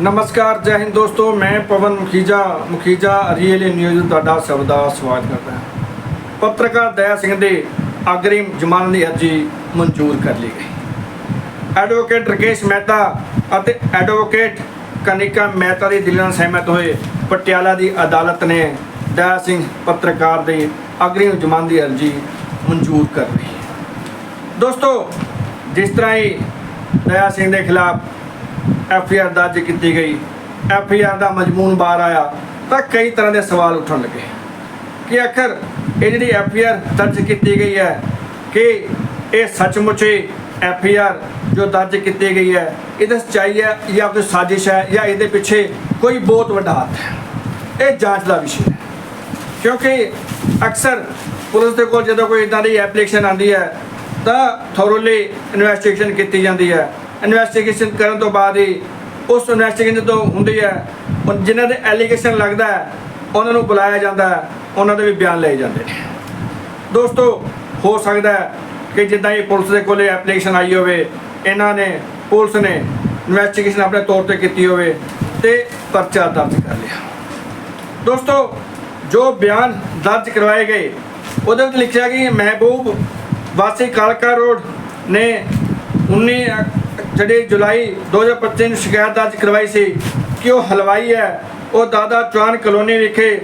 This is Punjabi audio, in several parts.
ਨਮਸਕਾਰ, ਜੈ ਹਿੰਦ ਦੋਸਤੋ, ਮੈਂ ਪਵਨ ਮੁਖੀਜਾ ਮੁਖੀਜਾ ਰੀਅਲ ਨਿਊਜ਼ ਤੁਹਾਡਾ ਸਭ ਦਾ ਸਵਾਗਤ ਕਰਦਾ ਹਾਂ। ਪੱਤਰਕਾਰ ਦਇਆ ਸਿੰਘ ਦੇ ਅਗਰਿਮ ਜ਼ਮਾਨਤ ਦੀ ਅਰਜ਼ੀ ਮਨਜ਼ੂਰ ਕਰ ਲਈ ਗਈ। ਐਡਵੋਕੇਟ ਰਕੇਸ਼ ਮਹਿਤਾ ਅਤੇ ਐਡਵੋਕੇਟ ਕਨਿਕਾ ਮਹਿਤਾ ਦੀ ਦਿੱਲੀ ਨਾਲ ਸਹਿਮਤ ਹੋਏ ਪਟਿਆਲਾ ਦੀ ਅਦਾਲਤ ਨੇ ਦਇਆ ਸਿੰਘ ਪੱਤਰਕਾਰ ਦੇ ਅਗਰਿਮ ਜ਼ਮਾਨਤ ਦੀ ਅਰਜ਼ੀ ਮਨਜ਼ੂਰ ਕਰ ਲਈ। ਦੋਸਤੋ, ਜਿਸ ਤਰ੍ਹਾਂ ਹੀ ਦਇਆ ਸਿੰਘ ਦੇ ਖਿਲਾਫ ਐਫ ਆਈ ਆਰ ਦਰਜ ਕੀਤੀ ਗਈ। ਐਫ ਆਈ ਆਰ ਦਾ ਮਜਮੂਨ ਬਾਹਰ ਆਇਆ ਤਾਂ ਕਈ ਤਰ੍ਹਾਂ ਦੇ ਸਵਾਲ ਉੱਠਣ ਲੱਗੇ। ਕਿ ਆਖਰ ਇਹ ਜਿਹੜੀ ਐਫ ਆਈ ਆਰ ਦਰਜ ਕੀਤੀ ਗਈ ਹੈ ਕਿ ਇਹ ਸੱਚਮੁੱਚ ਐਫ ਆਈ ਆਰ ਜੋ ਦਰਜ ਕੀਤੀ ਗਈ ਹੈ, ਇਹਦੇ ਸੱਚਾਈ ਹੈ ਜਾਂ ਕੋਈ ਸਾਜ਼ਿਸ਼ ਹੈ ਜਾਂ ਇਹਦੇ ਪਿੱਛੇ ਕੋਈ ਬਹੁਤ ਵੱਡਾ ਹੱਥ ਹੈ। ਇਹ ਜਾਂਚ ਦਾ ਵਿਸ਼ਾ ਹੈ। ਕਿਉਂਕਿ ਅਕਸਰ ਪੁਲਿਸ ਦੇ ਕੋਲ ਜਦੋਂ ਕੋਈ ਇਦਾਂ ਦੀ ਐਪਲੀਕੇਸ਼ਨ ਆਉਂਦੀ ਹੈ ਤਾਂ ਥੋਰਲੀ ਇਨਵੈਸਟੀਗੇਸ਼ਨ ਕੀਤੀ ਜਾਂਦੀ ਹੈ। ਇਨਵੈਸਟੀਗੇਸ਼ਨ ਕਰਨ ਤੋਂ ਬਾਅਦ ਹੀ ਉਸ ਇਨਵੈਸਟੀਗੇਸ਼ਨ ਤੋਂ ਹੁੰਦੀ ਹੈ। ਜਿਨ੍ਹਾਂ ਦੇ ਐਲੀਗੇਸ਼ਨ ਲੱਗਦਾ ਉਹਨਾਂ ਨੂੰ ਬੁਲਾਇਆ ਜਾਂਦਾ ਉਹਨਾਂ ਦੇ ਵੀ ਬਿਆਨ ਲਏ ਜਾਂਦੇ ਨੇ। ਦੋਸਤੋ, ਹੋ ਸਕਦਾ ਕਿ ਜਿੱਦਾਂ ਹੀ ਪੁਲਿਸ ਦੇ ਕੋਲੇ ਐਪਲੀਕੇਸ਼ਨ ਆਈ ਹੋਵੇ, ਇਹਨਾਂ ਨੇ, ਪੁਲਿਸ ਨੇ ਇਨਵੈਸਟੀਗੇਸ਼ਨ ਆਪਣੇ ਤੌਰ ਤੇ ਕੀਤੀ ਹੋਵੇ ਤੇ ਪਰਚਾ ਦਰਜ ਕਰ ਲਿਆ। ਦੋਸਤੋ, ਜੋ ਬਿਆਨ ਦਰਜ ਕਰਵਾਏ ਗਏ, ਉਹਦੇ ਵਿੱਚ ਲਿਖਿਆ ਕਿ ਮਹਿਬੂਬ ਵਾਸੀ ਕਾਲਕਾ ਰੋਡ ਨੇ 19 ਜਿਹੜੀ ਜੁਲਾਈ 2025 ਨੂੰ ਸ਼ਿਕਾਇਤ ਦਰਜ ਕਰਵਾਈ ਸੀ ਕਿ ਉਹ ਹਲਵਾਈ ਹੈ, ਉਹ ਦਾਦਾ ਚੌਹਾਨ ਕਲੋਨੀ ਵਿਖੇ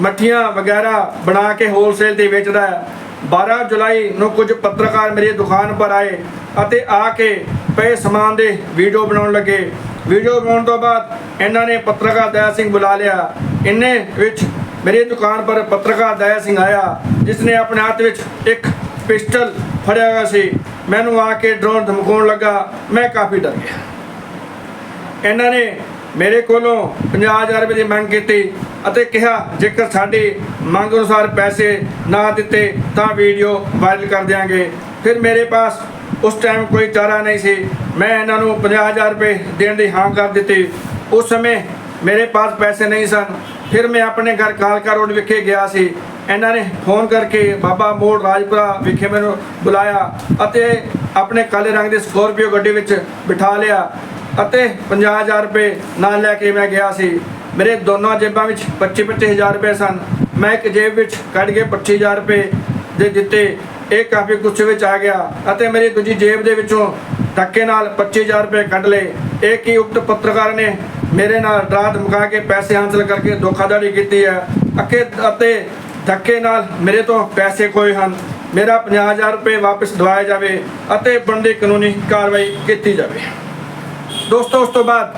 ਮੱਠੀਆਂ ਵਗੈਰਾ ਬਣਾ ਕੇ ਹੋਲਸੇਲ ਤੇ ਵੇਚਦਾ ਹੈ। 12 ਜੁਲਾਈ ਨੂੰ ਕੁਝ ਪੱਤਰਕਾਰ ਮੇਰੀ ਦੁਕਾਨ ਪਰ ਆਏ ਅਤੇ ਆ ਕੇ ਪਏ ਸਮਾਨ ਦੇ ਵੀਡੀਓ ਬਣਾਉਣ ਲੱਗੇ। ਵੀਡੀਓ ਬਣਾਉਣ ਤੋਂ ਬਾਅਦ ਇਹਨਾਂ ਨੇ ਪੱਤਰਕਾਰ ਦਇਆ ਸਿੰਘ ਬੁਲਾ ਲਿਆ। ਇੰਨੇ ਵਿੱਚ ਮੇਰੀ ਦੁਕਾਨ ਪਰ ਪੱਤਰਕਾਰ ਦਇਆ ਸਿੰਘ ਆਇਆ, ਜਿਸ ਨੇ ਆਪਣੇ ਹੱਥ ਵਿੱਚ ਇੱਕ ਪਿਸਟਲ ਫੜਿਆ ਹੋਇਆ ਸੀ। ਮੈਨੂੰ ਆ ਕੇ ਡਰੋਨ ਧਮਕਾਉਣ ਲੱਗਾ, ਮੈਂ ਕਾਫੀ ਡਰ ਗਿਆ। ਇਹਨਾਂ ਨੇ ਮੇਰੇ ਕੋਲੋਂ 50000 ਰੁਪਏ ਦੀ ਮੰਗ ਕੀਤੀ ਅਤੇ ਕਿਹਾ, ਜੇਕਰ ਸਾਡੀ ਮੰਗ ਅਨੁਸਾਰ ਪੈਸੇ ਨਾ ਦਿੱਤੇ, ਤਾਂ ਵੀਡੀਓ ਵਾਇਰਲ ਕਰ ਦਿਆਂਗੇ। ਫਿਰ ਮੇਰੇ ਪਾਸ ਉਸ ਟਾਈਮ ਕੋਈ ਚਾਰਾ ਨਹੀਂ ਸੀ। ਮੈਂ ਇਹਨਾਂ ਨੂੰ 50000 ਰੁਪਏ ਦੇਣ ਦੀ ਹਾਂ ਕਰ ਦਿੱਤੀ। ਉਸ ਸਮੇਂ ਮੇਰੇ ਪਾਸ ਪੈਸੇ ਨਹੀਂ ਸਨ। ਫਿਰ ਮੈਂ ਆਪਣੇ ਘਰ ਕਾਲਕਾ ਰੋਡ ਵਿਖੇ ਗਿਆ ਸੀ। ਇਹਨਾਂ ਨੇ ਫੋਨ ਕਰਕੇ ਬਾਬਾ ਮੋੜ ਰਾਜਪੁਰਾ ਵਿਖੇ ਮੈਨੂੰ ਬੁਲਾਇਆ ਅਤੇ ਆਪਣੇ ਕਾਲੇ ਰੰਗ ਦੀ ਸਕੋਰਪੀਓ ਗੱਡੀ ਵਿੱਚ ਬਿਠਾ ਲਿਆ ਅਤੇ 50000 ਰੁਪਏ ਨਾਲ ਲੈ ਕੇ ਮੈਂ ਗਿਆ ਸੀ। ਮੇਰੇ ਦੋਨਾਂ ਜੇਬਾਂ ਵਿੱਚ 25 25000 ਰੁਪਏ ਸਨ। ਮੈਂ ਇੱਕ ਜੇਬ ਵਿੱਚ ਕੱਢ ਕੇ 25000 ਰੁਪਏ ਦੇ ਦਿੱਤੇ। ਇਹ ਕਾਫੀ ਗੁੱਸੇ ਵਿੱਚ ਆ ਗਿਆ ਅਤੇ ਮੇਰੀ ਦੂਜੀ ਜੇਬ ਦੇ ਵਿੱਚੋਂ ਧੱਕੇ ਨਾਲ 25000 ਰੁਪਏ ਕੱਢ ਲਏ। ਇਹ ਕੀ ਉਕਤ ਪੱਤਰਕਾਰ ਨੇ ਮੇਰੇ ਨਾਲ ਰਾਤ ਮੁਕਾ ਕੇ ਪੈਸੇ ਹਾਸਲ ਕਰਕੇ ਧੋਖਾਧੜੀ ਕੀਤੀ ਹੈ। ਅੱਕੇ ਅਤੇ ਧੱਕੇ ਨਾਲ ਮੇਰੇ ਤੋਂ ਪੈਸੇ ਖੋਏ ਹਨ। ਮੇਰਾ 50000 ਰੁਪਏ ਵਾਪਸ ਦਿਵਾਇਆ ਜਾਵੇ ਅਤੇ ਬਣਦੀ ਕਾਨੂੰਨੀ ਕਾਰਵਾਈ ਕੀਤੀ ਜਾਵੇ। ਦੋਸਤੋ, ਉਸ ਤੋਂ ਬਾਅਦ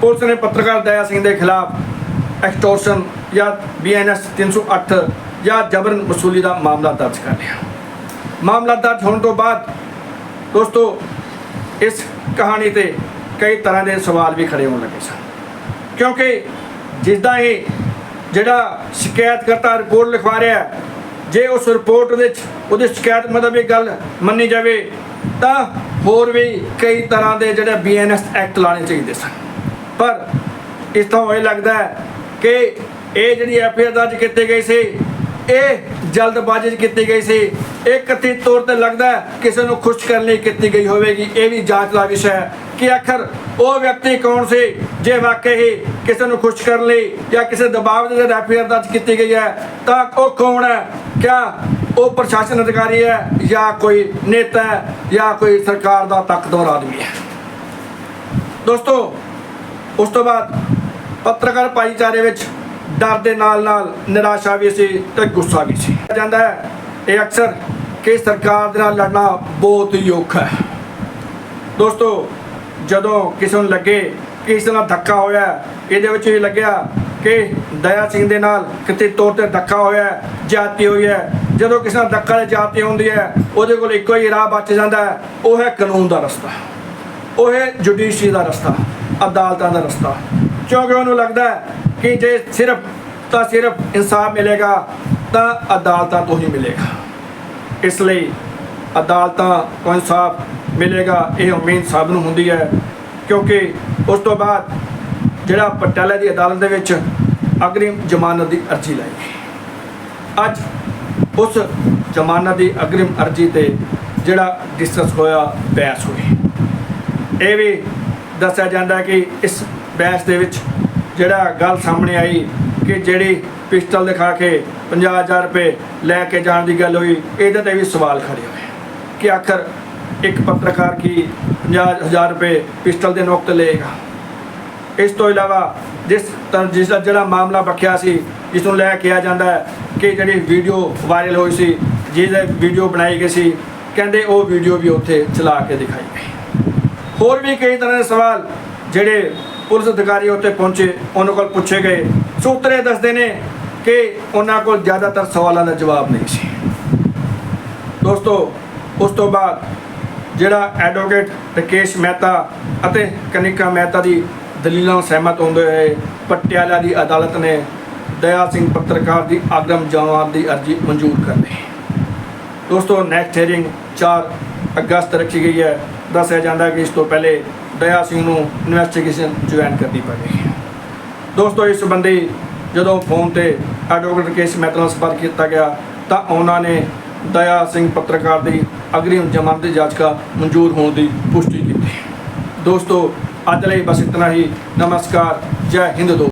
ਪੁਲਿਸ ਨੇ ਪੱਤਰਕਾਰ ਦਇਆ ਸਿੰਘ ਦੇ ਖਿਲਾਫ ਐਕਸਟੋਰਸ਼ਨ ਜਾਂ ਬੀਐਨਐਸ 308 ਜਾਂ ਜਬਰਨ ਵਸੂਲੀ ਦਾ ਮਾਮਲਾ ਦਰਜ ਕਰ ਲਿਆ। ਮਾਮਲਾ ਦਰਜ ਹੋਣ ਤੋਂ ਬਾਅਦ ਦੋਸਤੋ, ਇਸ ਕਹਾਣੀ ਤੇ ਕਈ ਤਰ੍ਹਾਂ ਦੇ ਸਵਾਲ ਵੀ ਖੜੇ ਹੋਣ ਲੱਗੇ ਸਨ। ਕਿਉਂਕਿ ਜਿਸ ਦਾ ਇਹ ਜਿਹੜਾ ਸ਼ਿਕਾਇਤਕਰਤਾ ਰਿਪੋਰਟ ਲਿਖਵਾ ਰਿਹਾ ਜੇ ਉਸ ਰਿਪੋਰਟ ਵਿੱਚ ਉਹਦੀ ਸ਼ਿਕਾਇਤ ਮੁਤਾਬਿਕ ਗੱਲ ਮੰਨੀ ਜਾਵੇ, ਤਾਂ ਹੋਰ ਵੀ ਕਈ ਤਰ੍ਹਾਂ ਦੇ ਜਿਹੜੇ ਬੀਐਨਐਸ ਐਕਟ ਲਾਣੇ ਚਾਹੀਦੇ ਸਨ। ਪਰ ਇਸ ਤੋਂ ਇਹ ਲੱਗਦਾ ਹੈ ਕਿ ਇਹ ਜਿਹੜੀ ਐਫਆਈਆਰ ਦਰਜ ਕੀਤੀ ਗਈ ਸੀ, ਇਹ ਜਲਦਬਾਜ਼ੀ 'ਚ ਕੀਤੀ ਗਈ ਸੀ। ਇਹ ਕਥਿਤ ਤੌਰ ਤੇ ਲੱਗਦਾ ਕਿਸੇ ਨੂੰ ਖੁਸ਼ ਕਰਨ ਲਈ ਕੀਤੀ ਗਈ ਹੋਵੇਗੀ। ਇਹ ਵੀ ਜਾਂਚ ਦਾ ਵਿਸ਼ਾ ਹੈ ਕਿ ਆਖਰ ਉਹ ਵਿਅਕਤੀ ਕੌਣ ਸੀ, ਜੇ ਵਾਕਈ ਹੀ ਕਿਸੇ ਨੂੰ ਖੁਸ਼ ਕਰਨ ਲਈ ਜਾਂ ਕਿਸੇ ਦਬਾਅ ਦੇ ਤਹਿਤ ਐਫਆਈਆਰ ਦਰਜ ਕੀਤੀ ਗਈ ਹੈ, ਤਾਂ ਉਹ ਕੌਣ ਹੈ? ਕਿਆ ਉਹ ਪ੍ਰਸ਼ਾਸਨ ਅਧਿਕਾਰੀ ਹੈ ਜਾਂ ਕੋਈ ਨੇਤਾ ਹੈ ਜਾਂ ਕੋਈ ਸਰਕਾਰ ਦਾ ਤਾਕਤਵਰ ਆਦਮੀ ਹੈ? ਦੋਸਤੋ, ਉਸ ਤੋਂ ਬਾਅਦ ਪੱਤਰਕਾਰ ਭਾਈਚਾਰੇ ਵਿੱਚ ਡਰ ਦੇ ਨਾਲ ਨਾਲ ਨਿਰਾਸ਼ਾ ਵੀ ਸੀ ਤੇ ਗੁੱਸਾ ਵੀ ਸੀ। ਜਾਂਦਾ ਹੈ, ਇਹ ਅਕਸਰ ਕਿ ਸਰਕਾਰ ਦੇ ਨਾਲ ਲੜਨਾ ਬਹੁਤ ਹੀ ਔਖਾ ਹੈ। ਦੋਸਤੋ, ਜਦੋਂ ਕਿਸੇ ਨੂੰ ਲੱਗੇ ਕਿ ਇਸ ਨਾਲ ਧੱਕਾ ਹੋਇਆ ਇਹਦੇ ਵਿੱਚ ਇਹ ਲੱਗਿਆ ਕਿ ਦਇਆ ਸਿੰਘ ਦੇ ਨਾਲ ਕਿਤੇ ਤੌਰ ਤੇ ਧੱਕਾ ਹੋਇਆ ਜਾਤੀ ਹੋਈ ਹੈ। ਜਦੋਂ ਕਿਸੇ ਨਾਲ ਧੱਕਾ ਜਾਤੀ ਹੁੰਦੀ ਹੈ, ਉਹਦੇ ਕੋਲ ਇੱਕੋ ਹੀ ਰਾਹ ਬਚ ਜਾਂਦਾ ਹੈ। ਉਹ ਹੈ ਕਾਨੂੰਨ ਦਾ ਰਸਤਾ। ਉਹ ਹੈ ਜੁਡੀਸ਼ਰੀ ਦਾ ਰਸਤਾ, ਅਦਾਲਤਾਂ ਦਾ ਰਸਤਾ। ਕਿਉਂਕਿ ਉਹਨੂੰ ਲੱਗਦਾ ਕਿ ਜੇ ਸਿਰਫ ਤਾਂ ਸਿਰਫ ਇਨਸਾਫ ਮਿਲੇਗਾ, ਤਾਂ ਅਦਾਲਤਾਂ ਤੋਂ ਹੀ ਮਿਲੇਗਾ। ਇਸ ਲਈ ਅਦਾਲਤਾਂ ਤੋਂ ਇਨਸਾਫ ਮਿਲੇਗਾ, ਇਹ ਉਮੀਦ ਸਭ ਨੂੰ ਹੁੰਦੀ ਹੈ। ਕਿਉਂਕਿ ਉਸ ਤੋਂ ਬਾਅਦ ਜਿਹੜਾ ਪਟਿਆਲਾ ਦੀ ਅਦਾਲਤ ਦੇ ਵਿੱਚ ਅਗਰਿਮ ਜ਼ਮਾਨਤ ਦੀ ਅਰਜ਼ੀ ਲਾਈ। ਗਈ ਅੱਜ ਉਸ ਜ਼ਮਾਨਤ ਦੀ ਅਗਰਿਮ ਅਰਜ਼ੀ ਤੇ ਜਿਹੜਾ ਡਿਸਕਸ ਹੋਇਆ, ਬਹਿਸ ਹੋਈ। ਇਹ ਵੀ ਦੱਸਿਆ ਜਾਂਦਾ ਕਿ ਇਸ ਬਹਿਸ ਦੇ ਵਿੱਚ ਜਿਹੜਾ ਗੱਲ ਸਾਹਮਣੇ ਆਈ ਕਿ ਜਿਹੜੀ ਪਿਸਟਲ ਦਿਖਾ ਕੇ 50000 ਰੁਪਏ ਲੈ ਕੇ ਜਾਣ ਦੀ ਗੱਲ ਹੋਈ, ਇਹਦੇ ਤੇ ਵੀ ਸਵਾਲ ਖੜੇ ਹੋਏ ਕਿ ਆਖਰ ਇੱਕ ਪੱਤਰਕਾਰ ਕੀ 50000 ਰੁਪਏ ਪਿਸਟਲ ਦੇ ਨੋਕ ਤੇ ਲਏਗਾ? ਇਸ ਤੋਂ ਇਲਾਵਾ ਜਿਸ ਤਰ੍ਹਾਂ ਜਿਸ ਦਾ ਜਿਹੜਾ ਮਾਮਲਾ ਬਖਿਆ ਸੀ ਜਿਸ ਨੂੰ ਲੈ ਕੇ ਆ ਜਾਂਦਾ ਹੈ ਕਿ ਜਿਹੜੀ ਵੀਡੀਓ ਵਾਇਰਲ ਹੋਈ ਸੀ, ਜਿਹਦੇ ਵੀਡੀਓ ਬਣਾਈ ਗਈ ਸੀ, ਕਹਿੰਦੇ ਉਹ ਵੀਡੀਓ ਵੀ ਉੱਥੇ ਚਲਾ ਕੇ ਦਿਖਾਈ ਗਈ। ਹੋਰ ਵੀ ਕਈ ਤਰ੍ਹਾਂ ਦੇ ਸਵਾਲ ਜਿਹੜੇ ਪੁਲਿਸ ਅਧਿਕਾਰੀ ਉੱਥੇ ਪਹੁੰਚੇ, ਉਹਨਾਂ ਕੋਲ ਪੁੱਛੇ ਗਏ। ਸੂਤਰੇ ਦੱਸਦੇ ਨੇ ਕਿ ਉਹਨਾਂ ਕੋਲ ਜ਼ਿਆਦਾਤਰ ਸਵਾਲਾਂ ਦਾ ਜਵਾਬ ਨਹੀਂ ਸੀ। ਦੋਸਤੋ, ਉਸ ਤੋਂ ਬਾਅਦ ਜਿਹੜਾ ਐਡਵੋਕੇਟ ਰਕੇਸ਼ ਮਹਿਤਾ ਅਤੇ ਕਨਿਕਾ ਮਹਿਤਾ ਦੀ ਦਲੀਲਾਂ ਨਾਲ ਸਹਿਮਤ ਹੁੰਦੇ ਹੋਏ ਪਟਿਆਲਾ ਦੀ ਅਦਾਲਤ ਨੇ ਦਇਆ ਸਿੰਘ ਪੱਤਰਕਾਰ ਦੀ ਆਗਰਮ ਜਮਾਨਤ ਦੀ ਅਰਜ਼ੀ ਮਨਜ਼ੂਰ ਕਰ ਲਈ। ਦੋਸਤੋ ਨੈਕਸਟ ਹੀਅਰਿੰਗ 4 ਅਗਸਤ ਰੱਖੀ ਗਈ ਹੈ। ਦੱਸਿਆ ਜਾਂਦਾ ਕਿ ਇਸ ਤੋਂ ਪਹਿਲੇ ਦਇਆ ਸਿੰਘ ਨੂੰ ਇਨਵੈਸਟੀਗੇਸ਼ਨ ਜੁਆਇਨ ਕਰਨੀ ਪਵੇਗੀ। ਦੋਸਤੋ, ਇਸ ਸੰਬੰਧੀ ਜਦੋਂ ਫੋਨ ਤੇ ਐਡਵੋਕੇਟ ਕੇਸ ਮਹਿਤਾ ਨਾਲ ਸੰਪਰਕ ਕੀਤਾ ਗਿਆ, ਤਾਂ ਉਹਨਾਂ ਨੇ ਦਇਆ ਸਿੰਘ ਪੱਤਰਕਾਰ ਦੀ ਅਗਰੀਮ ਜ਼ਮਾਨਤ ਦੀ ਜਾਚਕਾ ਮਨਜ਼ੂਰ ਹੋਣ ਦੀ ਪੁਸ਼ਟੀ ਕੀਤੀ। ਦੋਸਤੋ ਅੱਜ ਲਈ ਬਸ ਇਤਨਾ ਹੀ। ਨਮਸਕਾਰ। ਜੈ ਹਿੰਦ ਦੋ।